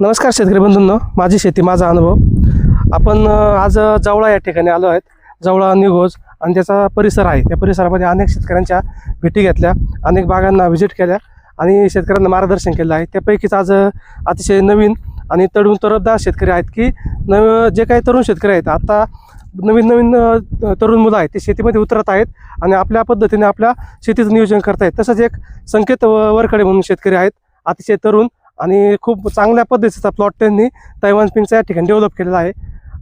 नमस्कार शेतकरी बंधूंनो माझी शेती माझा अनुभव. आपण आज जवळा या ठिकाणी आलो आहेत. जवळा निघोज आणि त्याचा परिसर आहे. त्या परिसरामध्ये अनेक शेतकऱ्यांच्या भेटी घेतल्या अनेक बागांना व्हिजिट केल्या आणि शेतकऱ्यांना मार्गदर्शन केलं आहे. त्यापैकीच आज अतिशय नवीन आणि तरुण तरफदार शेतकरी आहेत की नव जे काही तरुण शेतकरी आहेत. आता नवीन नवीन तरुण मुलं आहेत ते शेतीमध्ये उतरत आहेत आणि आपल्या पद्धतीने आपल्या शेतीचं नियोजन करतायत तसंच एक संकेत व- वरखडे म्हणून शेतकरी आहेत अतिशय तरुण आणि खूप चांगल्या पद्धतीचा प्लॉट त्यांनी तैवान पिंकचा या ठिकाणी डेव्हलप केलेला आहे.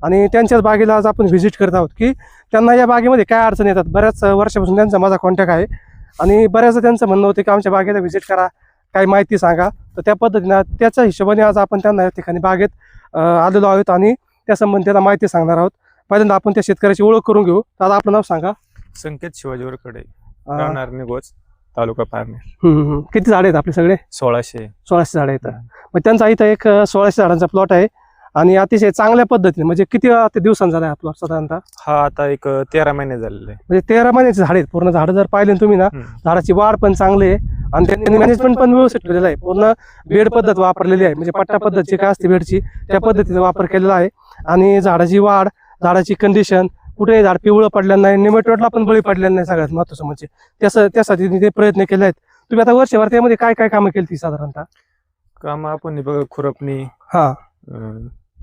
आणि त्यांच्याच बागेला आज आपण व्हिजिट करत आहोत की त्यांना या बागेमध्ये काय अडचण येतात? बऱ्याच वर्षापासून त्यांचा माझा कॉन्टॅक्ट आहे. आणि बऱ्याचदा त्यांचं म्हणणं होतं की आमच्या बागेला व्हिजिट करा काही माहिती सांगा. तर त्या पद्धतीनं त्याच्या हिशोबाने आज आपण त्यांना या ठिकाणी बागेत आलेलो आहोत आणि त्या संबंधी त्याला माहिती सांगणार आहोत. पहिल्यांदा आपण त्या शेतकऱ्याची ओळख करून घेऊ. दादा आपलं नाव सांगा. संकेत शिवाजी वरकडे अं, राहणार निगोज तालुका पारनेर. हम्म, हम्म. किती झाडे आहेत आपले सगळे? सोळाशे. सोळाशे झाडं आहेत. मग त्यांचा इथं एक अं, सोळाशे झाडांचा प्लॉट आहे. आणि अतिशय चांगल्या पद्धतीने म्हणजे किती अं, ते दिवसांचा झाला आहे प्लॉट साधारणतः? हा आता एक तेरा महिने झालेले. आहे. म्हणजे तेरा महिन्याचे झाड आहेत. पूर्ण झाडं जर पाहिले ना तुम्ही ना हम्म. झाडाची वाढ पण चांगली आहे. आणि त्यांनी मॅनेजमेंट पण व्यवस्थित ठेवलेलं आहे. पूर्ण बेड पद्धत वापरलेली आहे. म्हणजे पट्टा पद्धत जी काय असते बेडची त्या पद्धतीचा वापर केलेला आहे. आणि झाडाची वाढ झाडाची कंडिशन कुठेही झाड पिवळं पडलेलं नाही निमेटोडला पण बळी पडलेलं नाही सगळ्यात महत्वाचं म्हणजे त्यास त्यासाठी ते प्रयत्न केले आहेत तुम्ही आता वर्षभर त्यामध्ये काय काय कामं केली ती साधारणतः काम आपण बघ खुरपणी हा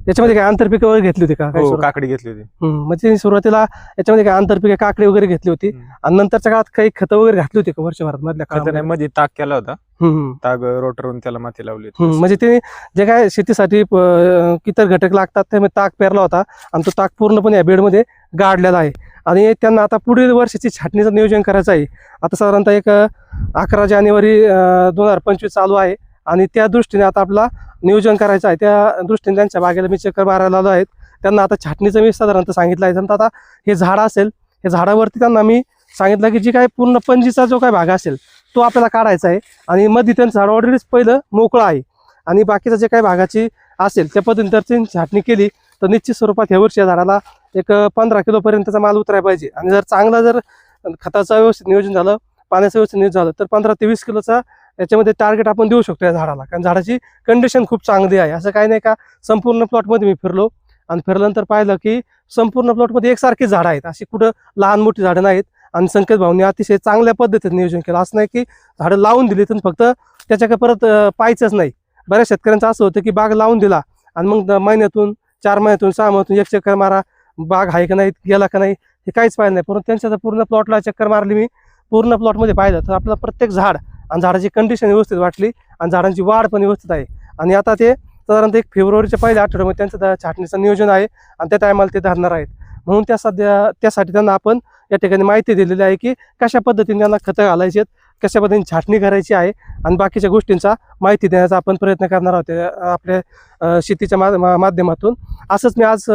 याच्यामध्ये काय आंतरपिकं वगैरे घेतली होती का काय हो सुरुवात? काकडी घेतली होती हम्म, म्हणजे त्यांनी सुरुवातीला याच्यामध्ये काय आंतरपिकं काकडी वगैरे घेतली होती हम्म. आणि नंतरच्या काळात काही खतं वगैरे घातली होती का वर्षभरात मधल्या खतं नाही, काळामध्ये? मध्ये ताक केला होता. ताग रोटरून त्याला माती लावली म्हणजे ते जे काय शेतीसाठी किती घटक लागतात त्यामध्ये ताक पेरला होता आणि तो ताक पूर्णपणे या बेडमध्ये गाडलेला आहे. आणि त्यांना आता पुढील वर्षाची छाटणीचं नियोजन करायचं आहे. आता साधारणतः एक अकरा जानेवारी दोन हजार पंचवीस चालू आहे. आणि त्या दृष्टीने आता आपला नियोजन करायचं आहे. त्या दृष्टीने त्यांच्या बागेला मी चक्कर मारायला आलो आहेत त्यांना आता छाटणीचं मी साधारणतः सांगितलं आहे. समजा आता हे झाड असेल हे झाडावरती त्यांना मी सांगितलं की जी काय पूर्ण पंजीचा जो काय भाग असेल तो आपल्याला काढायचा आहे. आणि मध्ये त्यांचं झाड ऑलरेडीच पहिलं मोकळं आहे. आणि बाकीचं जे काही भागाची असेल त्या पद्धतीने जर त्यांनी छाटणी केली तर निश्चित स्वरूपात ह्या वर्षी या झाडाला एक पंधरा किलोपर्यंतचा माल उतरायला पाहिजे. आणि जर चांगला जर खताचं व्यवस्थित नियोजन झालं पाण्याचं व्यवस्थित नियोजन झालं तर पंधरा ते वीस किलोचा याच्यामध्ये टार्गेट आपण देऊ शकतो या झाडाला. कारण झाडाची कंडिशन खूप चांगली आहे. असं काही नाही का संपूर्ण प्लॉटमध्ये मी फिरलो. आणि फिरल्यानंतर पाहिलं की संपूर्ण प्लॉटमध्ये एकसारखी झाडं आहेत. अशी कुठं लहान मोठी झाडं नाहीत. आणि संकेत भाऊनी अतिशय चांगल्या पद्धतीने नियोजन केलं. असं नाही की झाडं लावून दिली तर फक्त त्याच्याकडे परत पाहायचंच नाही. बऱ्याच शेतकऱ्यांचं असं होतं की बाग लावून दिला आणि मग द- महिन्यातून चार महिन्यातून सहा महिन्यातून एक चक्कर मारा. बाग आहे का नाही गेला का नाही हे काहीच पाहिलं नाही. परंतु त्यांच्या पूर्ण प्लॉटला चक्कर मारली मी. पूर्ण प्लॉटमध्ये पाहिलं तर आपल्याला प्रत्येक झाड आणि झाडाची कंडिशन व्यवस्थित वाटली आणि झाडांची वाढ पण व्यवस्थित आहे. आणि आता ते साधारणतः एक फेब्रुवारीच्या पहिल्या आठवड्यामध्ये त्यांचं छाटणीचं नियोजन आहे आणि त्या टायमाला ते धरणार आहेत. म्हणून त्या सध्या त्यासाठी त्यांना आपण या ठिकाणी माहिती दिलेली आहे की कशा पद्धतीने त्यांना खतं घालायची आहेत कशा पद्धतीने छाटणी करायची आहे आणि बाकीच्या गोष्टींचा माहिती देण्याचा आपण प्रयत्न करणार आहोत आपल्या शेतीच्या मा माध्यमातून. असंच मी आज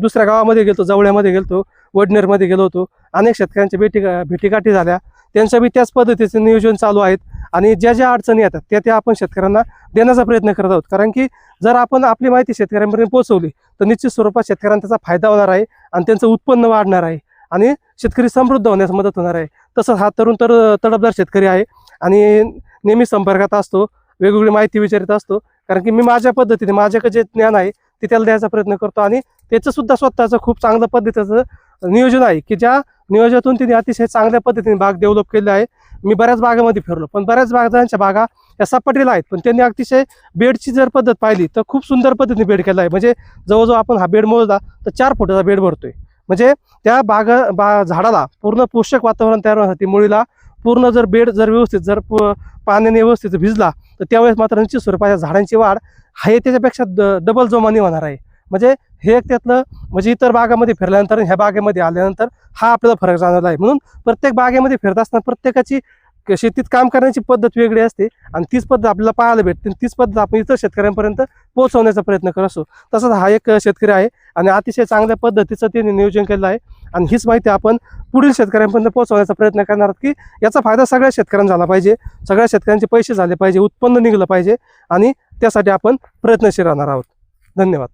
दुसऱ्या गावामध्ये गेलो जवळ्यामध्ये गेलो वडनेरमध्ये गेलो होतो. अनेक शेतकऱ्यांच्या भेटी भेटीगाठी झाल्या. त्यांचं बी त्याच पद्धतीचं नियोजन चालू आहेत आणि ज्या ज्या अडचणी येतात त्या त्या आपण शेतकऱ्यांना देण्याचा प्रयत्न करत आहोत. कारण की जर आपण आपली माहिती शेतकऱ्यांपर्यंत पोहोचवली तर निश्चित स्वरूपात शेतकऱ्यांना त्याचा फायदा होणार आहे आणि त्यांचं उत्पन्न वाढणार आहे. आणि शेतकरी समृद्ध होण्यास मदत होणार आहे. तसंच हा तरुण तर तडपदार शेतकरी आहे आणि नेहमी संपर्कात असतो वेगवेगळी माहिती विचारित असतो. कारण की मी माझ्या पद्धतीने माझ्याकडे जे ज्ञान आहे ते त्याला द्यायचा प्रयत्न करतो आणि त्याचं सुद्धा स्वतःचं खूप चांगलं पद्धतीचं नियोजन आहे की ज्या नियोजनातून तिने अतिशय चांगल्या पद्धतीने बाग डेव्हलप केले आहे. मी बऱ्याच बागामध्ये फिरलो पण बऱ्याच बागांच्या बागा या सपाटीला आहेत. पण त्यांनी अतिशय बेडची जर पद्धत पाहिली तर खूप सुंदर पद्धतीने बेड केला आहे. म्हणजे जवळजवळ आपण हा बेड मोजला तर चार फुटाचा बेड भरतोय. म्हणजे त्या बागा बा झाडाला पूर्ण पोषक वातावरण तयार होण्यासाठी मुळीला पूर्ण जर बेड जर व्यवस्थित जर प- पाण्याने व्यवस्थित भिजला तर त्यावेळेस मात्र निश्चित स्वरूपाच्या झाडांची वाढ आहे त्याच्यापेक्षा द डबल जोमाने होणार आहे. म्हणजे हे एक त्यातलं म्हणजे इतर बागामध्ये फिरल्यानंतर ह्या बागेमध्ये आल्यानंतर हा आपल्याला फरक जाणवला आहे. म्हणून प्रत्येक बागेमध्ये फिरत असताना प्रत्येकाची शेतीत काम करण्याची पद्धत वेगळी असते आणि तीच पद्धत आपल्याला पाहायला भेटते आणि तीच पद्धत आपण इतर शेतकऱ्यांपर्यंत पोहोचवण्याचा प्रयत्न करत. असतो तसंच हा एक शेतकरी आहे आणि अतिशय चांगल्या पद्धतीचं त्यांनी नियोजन केलं आहे आणि हीच माहिती आपण पुढील शेतकऱ्यांपर्यंत पोहोचवण्याचा प्रयत्न करणार आहोत की याचा फायदा सगळ्या शेतकऱ्यांना झाला पाहिजे सगळ्या शेतकऱ्यांचे पैसे झाले पाहिजे उत्पन्न निघलं पाहिजे आणि त्यासाठी आपण प्रयत्नशील राहणार आहोत. धन्यवाद.